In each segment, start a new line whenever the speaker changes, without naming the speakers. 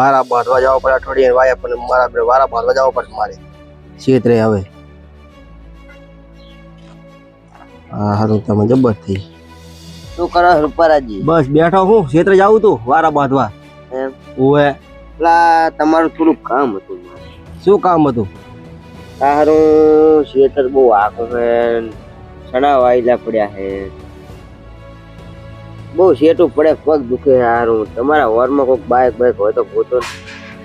વારા બાંધવા જવા પડે અઠવાડિયે વાય પણ મારા વારા બાંધવા જવા પડશે મારે. ક્ષેત્રે હવે. હા હારું તમે જબર થઈ.
શું કરો રૂપારાજી?
બસ બેઠો હું ક્ષેત્રે જાઉં તું વારા બાંધવા.
એમ?
ઓએ
પેલા તમારું થોડું કામ હતું
શું કામ હતું?
તારું શેતર બહુ આખું છે સણા વાયલા પડ્યા છે. બહુ શેઠું પડે પગ દુખે હારું. તમારા વરમાં કોઈક બાઇક બાઇક હોય તો ગોતો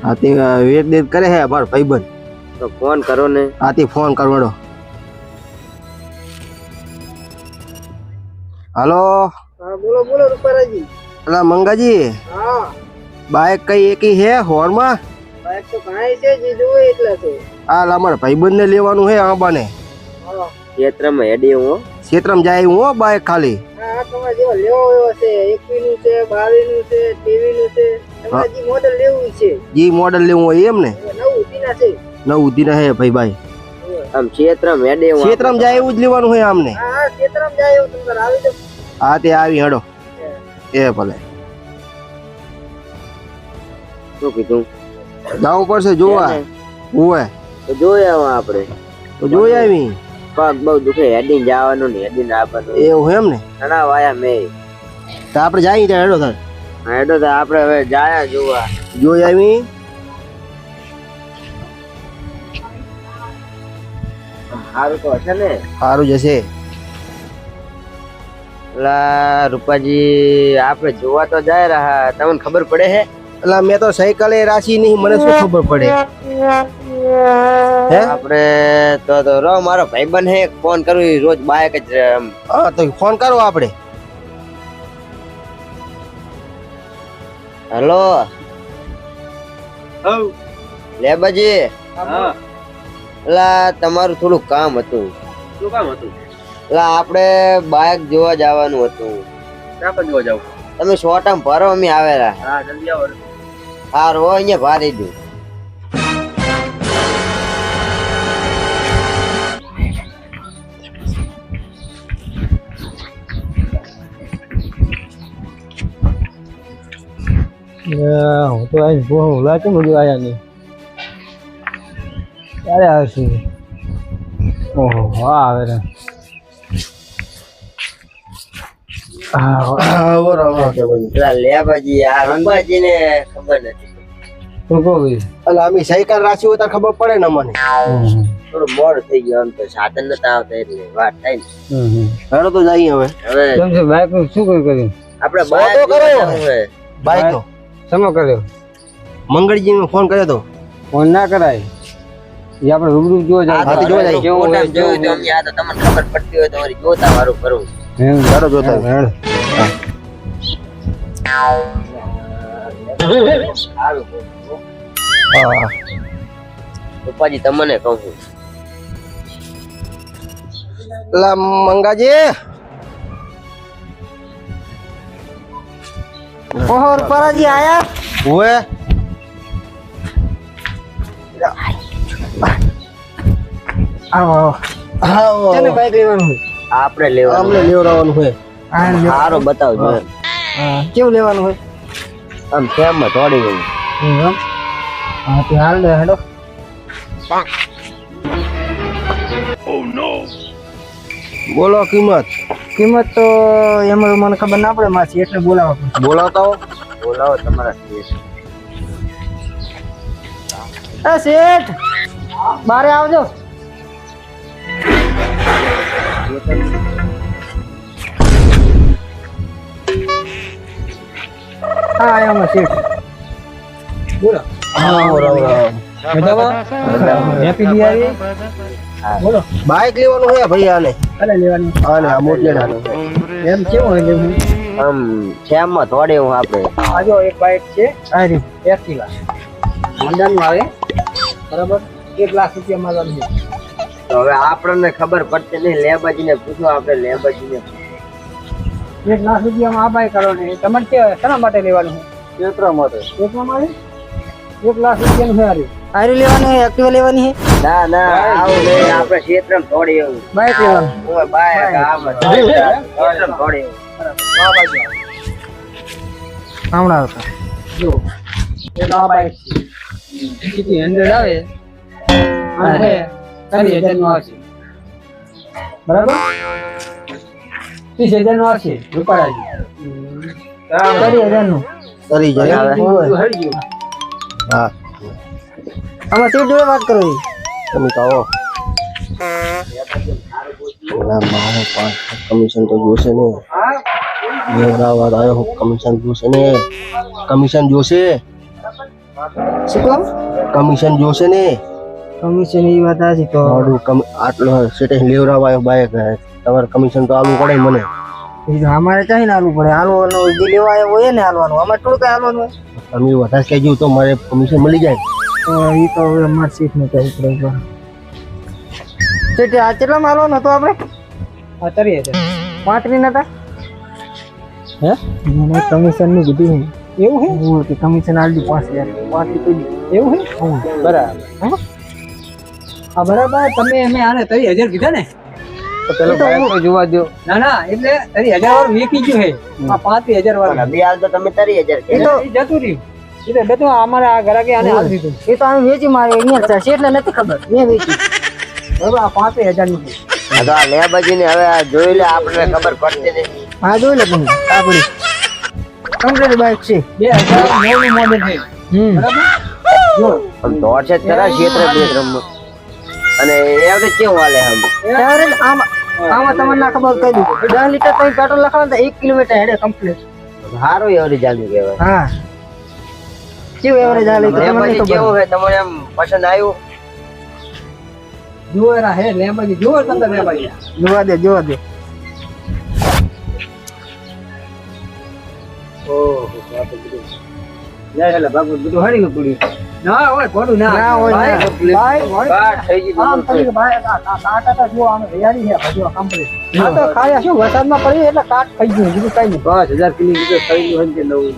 આથી વેટ દેટ કરે હે અમારો ભાઈબંધ.
તો ફોન કરો ને.
આથી ફોન કરવાનો. હાલો?
બોલો બોલો રૂપારાજી
અલા મંગાજી?
હા.
બાઈક કઈ એકી હે હોરમાં
બાઇક તો ઘણા છે જે જોવે એટલે છે.
આ અમારા મારા ભાઈબંધ ને લેવાનું હે આંબાને.
ક્ષેત્રમાં હેડી હું હો.
ક્ષેત્રમાં જાય હું હો બાઈક ખાલી.
હા તમારે જેવા લેવો એવો છે એકવી છે બાવીસ છે તેવી છે તમારે જે મોડેલ લેવું છે.
જી મોડલ લેવું હોય એમ ને?
નવું ઉધીના છે.
નવું દિન હે ભાઈ ભાઈ
આમ ક્ષેત્રમાં હેડી
જાય એવું જ લેવાનું હોય આમને.
હા જાય એવું આવી તો
હા તે આવી હેડો. એ ભલે.
શું કીધું?
જવું પડશે જોવા. ઓવે
તો હવે આપણે
તો જોઈ આવી
પગ બહુ દુખે હેડી જવાનું ને હેડી આવવાનું
એવું એમ ને?
ઘણા વાયા મેં.
તો આપણે જાય ત્યાં હેડો થાય
હેડો તો આપણે હવે જાયા જોવા.
જોઈ આવી.
સારું તો હશે ને?
સારું જશે
પેલા રૂપાજી આપણે જોવા તો જાય રહ્યા તમને ખબર પડે હે?
એટલે મેં તો સાયકલે રાશી નહીં મને શું ખબર પડે? હે?
આપણે તો તો રો મારો ભાઈબંધ હે ફોન કરું રોજ બાઈક જ આમ
હા તો ફોન કરો આપણે
હેલો? લેબાજી લા તમારું થોડું કામ હતું.
શું કામ હતું?
લા આપણે બાઈક જોવા જવાનું હતું.
ક્યાં જોવા જાવ?
તમે શોર્ટમ ભરો અમે આવેલા.
હા જલ્દી આવો.
હારો અહીંયા ભારી દઉં.
હું તો આવીશ. બહુ હુલા કેમ બધું આયા નહીં ક્યારે આવશે? ઓહો હા આવે
આ ખબર
પડે ને મને.
થોડું મોડું થઈ ગયું આમ તો સાધન નતા આવતા એટલે વાત થાય ને.
હેડો તો જઈએ હવે.
બાઈકનું શું કર્યું
તો
બાઈક
કરો. બાઈક નો
સમો કર્યો?
મંગળજી ને ફોન કર્યો તો.
ફોન ના કરાય. એ આપણે રૂબરૂ જોવા
આ
જાય
તો
જોવા જાય.
કેવું હોય, જોયું તો અમને આ તો તમને ખબર પડતી હોય તો વળી જોતા વારું કરવું
એમ
હેડો જોતા
હેડ.
સારું
હા.
પપ્પાજી તમને કહું છું.
લા મંગાજી.
ઓહો પરાજી આયા?
ઓએ.
આવો આવો. કેને બાઈક લેવાનું
આપણે લેવાનું
આપણે લેવડાવવાનું હોય.
સારો બતાવજો
કેવું લેવાનું હોય?
આમ કેમ થોડી ગયું?
હા તે હાલ દે હેડો.
બોલો કિંમત.
કિંમત તો એમાં મને ખબર ના પડે માસી એટલે બોલાવો
બોલાવતા હો
બોલાવો તમારા કેસ
એ શેઠ બારે આવજો હા આયા શેઠ બોલો
હા બરાબર
મજામાં હેપી દિવાળી બોલો.
બાઈક લેવાનું હોય ભાઈ આને.
અરે લેવાનું?
આને આ મોટલેડાનું
એમ કેવું હોય લેવું?
આમ શ્યામમાં થોડી હું આપણે.
આજો એક બાઈક છે આરી એક્ટિવા. હોન્ડાનું આવે. બરાબર? એક લાખ રૂપિયા માગવાનું છે.
તો હવે આપણને ખબર પડશે નહીં લેબાજીને પૂછો આપણે લેબાજીને
એક લાખ રૂપિયામાં આ બાઈક કરો ને તમારે કેવા શેના માટે લેવાનું? છે ક્ષેત્ર માટે. ક્ષેત્ર માટે એક લાખ રૂપિયાનું છે હારી. હારી લેવાની એક્ટિવા લેવાની છે
ના ના આવું નહીં આપણે ક્ષેત્રમાં થોડી એવું.
બાઈક લેવાનું
થોડી એવું.
હમણાં આવતા જો એક આ બાઈક છે. સિટી હંડ્રેડ આવે અને ત્રીસ હજારનું આવશે. બરાબર? ત્રીસ હજારનું આવશે રૂપાળાજી. ત્રીસ હજારનું
તરી હજાર. આવે હા.
આમાં સીટ જોડે વાત કરો
તમે તો આવો. ના મારે પાંચ કમિશન તો જોશે ને. તો આવ્યો કમિશન જોશે ને. કમિશન જોશે.
શું કહો
કમિશન જોશે ને.
કમિશન એ વાત આજી તો.
આટલો સેટે લેવડાવવા આવ્યો બાઈક તમારે કમિશન તો આલવું પડે મને.
અમારે તો ચાહીને હાલવું પડે. આલવાનું જે લેવા આવ્યો હોય ને આલવાનું અમારે થોડું કઈ આલવાનું હોય.
તમે વધારે કહેજો તો મારે કમિશન મળી જાય.
તો એ તો હવે અમારે સીટ ને કહેવું પડે ચેટી આ કેટલા માલો નતો આપણે? હજાર પાંત્રી નતા? હે? મને કમિશનનું કીધું એવું હે? હું કે કમિશન આલી પાંચ હજાર. પાંત્રી કીધું એવું હે? બરાબર. હા. બરાબર. તમે અમે આને તરી હજાર કીધા ને? તો પેલો તો જોવા દો ના ના એટલે તરી હજાર વાર વેચી ગયું હે. આ પાંત્રીસ હજાર
તો તમે તરી હજાર
એ તો જતું રહ્યું. એ તો બધું અમારા આ ઘરાકે આને હાલ દીધું. એ તો આમ વેચી મારે અહીંયા છે એટલે નથી ખબર. મેં વેચી. બરાબર આ હજારનું.
તો આ લેબાજી ને હવે આ જોઈ લે આપણને ખબર પડતી નહીં.
હા જોઈ લે આપણી કમ્પ્લીટ બાઇક છે. બે હજાર નવનું મોડેલ છે. બરાબર? જો.
દોડ છે ખરા ક્ષેત્ર ક્ષેત્રમાં અને એવડે કેવું હાલે આમ?
ત્યારે આમ આમાં તમને ના ખબર કહી દીધું. દસ લીટર તમે પેટ્રોલ લખાવો તો એક કિલોમીટર હેડે કમ્પ્લીટ
સારો એવરેજ ચાલ્યું કહેવાય.
હા. કેવું એવરેજ હાલે તો તમને
કેવું હોય તમને એમ પસંદ આવ્યું?
રા હે લેબાજી જુઓ તમને લેબાજી જોવા દે જોવા દે. ના હોય ખોટું ના. ના હોય ના. ભાઈ
કાટ થઈ ગઈ
આમ કરી ભાઈ આ આ કાટ હતા જો આમ રેડી છે બધું કમ્પ્લીટ હા તો ખાયા શું વરસાદમાં પડી એટલે કાટ થઈ ગયું બીજું કઈ નહીં. પાંચ હજાર કિલોમીટર થઈ ગયું હોય નવું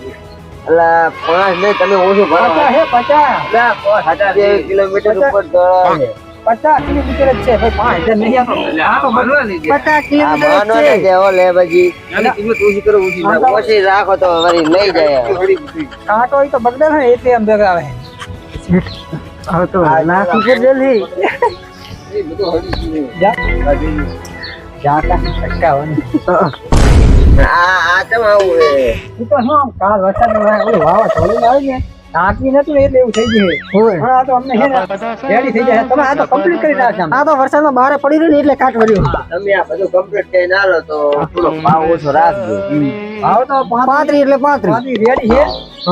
અલા પાંચ નહીં તમે ઓછું ભરો.
પચાસ હે પચાસ.
કિલોમીટર ઉપર દોડાવે
પચાસ કિલોમીટર જ છે ભાઈ પાંચ નહીં આપો. આ તો ભરવાની પચાસ કિલોમીટર
માનો
જ
ને
છે.
દેવો લેબાજી
કિંમત ઓછી કરો ઓછી
રાખો તો વળી લઈ જાય.
કાંટો હોય તો બગડે ને એટલે એમ ભેગા આવે હવે તો લાખ ઉપર જલ્દી જા જા
આ આ તો આવું છે?
તો હું કાળ વરસાદ વાવા થોડું આવે ને? ટાંકી નતું ને એટલે એવું થઈ ગયું પણ આ તો અમને છે ને રેડી થઈ જાય તમે આ તો કમ્પ્લીટ કરી નાખ્યા આ તો વરસાદમાં બહાર પડી રહ્યું એટલે કાટ વર્યું
તમે આ બધું કમ્પ્લીટ કરીને આલો તો થોડો ભાવ ઓછો રાખજો.
ભાવ તો પાંત્રી એટલે પાંત્રી રેડી છે.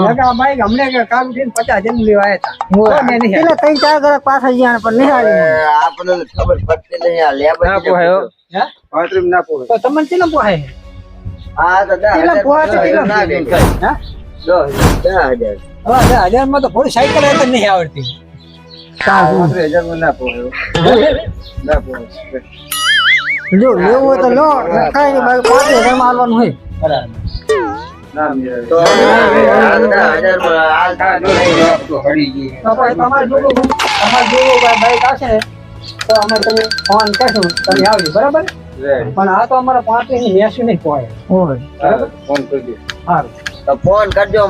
લગા બાઈક અમને કામ થઈને પચાસનું લેવા આવ્યા હતા. એટલે ત્રણ ચાર ઘરે પાછા ગયા પણ નહીં
હવે આપણને ખબર પડતી નહીં. આ
ના પોહાય. તો તમને પોહાય
આ દસ હજાર ના.
હા?
હજાર.
હવે હજારમાં તો થોડી સાયકલ હોય નહીં આવડતી. જો લેવું હોય તો લો કઈ નહીં બાકી પાંચ હજારમાં આવવાનું હોય ફોન બરાબર? પણ આ તો અમારા પાંત્રીસની એસી નહીં પોહાય બરાબર સારું
તો ફોન કરજો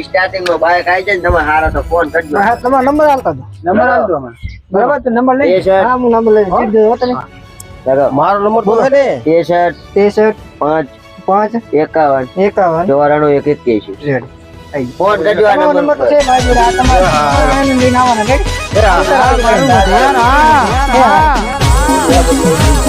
સ્ટાર્ટિંગમાં બાઈક આવી જાય ને તમે હારા તો ફોન કરજો
હા તમારો નંબર આપતા દો નંબર આપજો બરાબર તો નંબર લઈ હા હું નંબર લઈ દેજો તમે
મારો નંબર બોલો ને ત્રેસઠ
ત્રેસઠ
પાંચ
પાંચ
એકાવન
એકાવન
ચોરાણું એક એક્યાસી ફોન કરજો આ નંબર
છે મારી જોડે આ તમારો લઈને આવવાનો રેડી? હા હા હા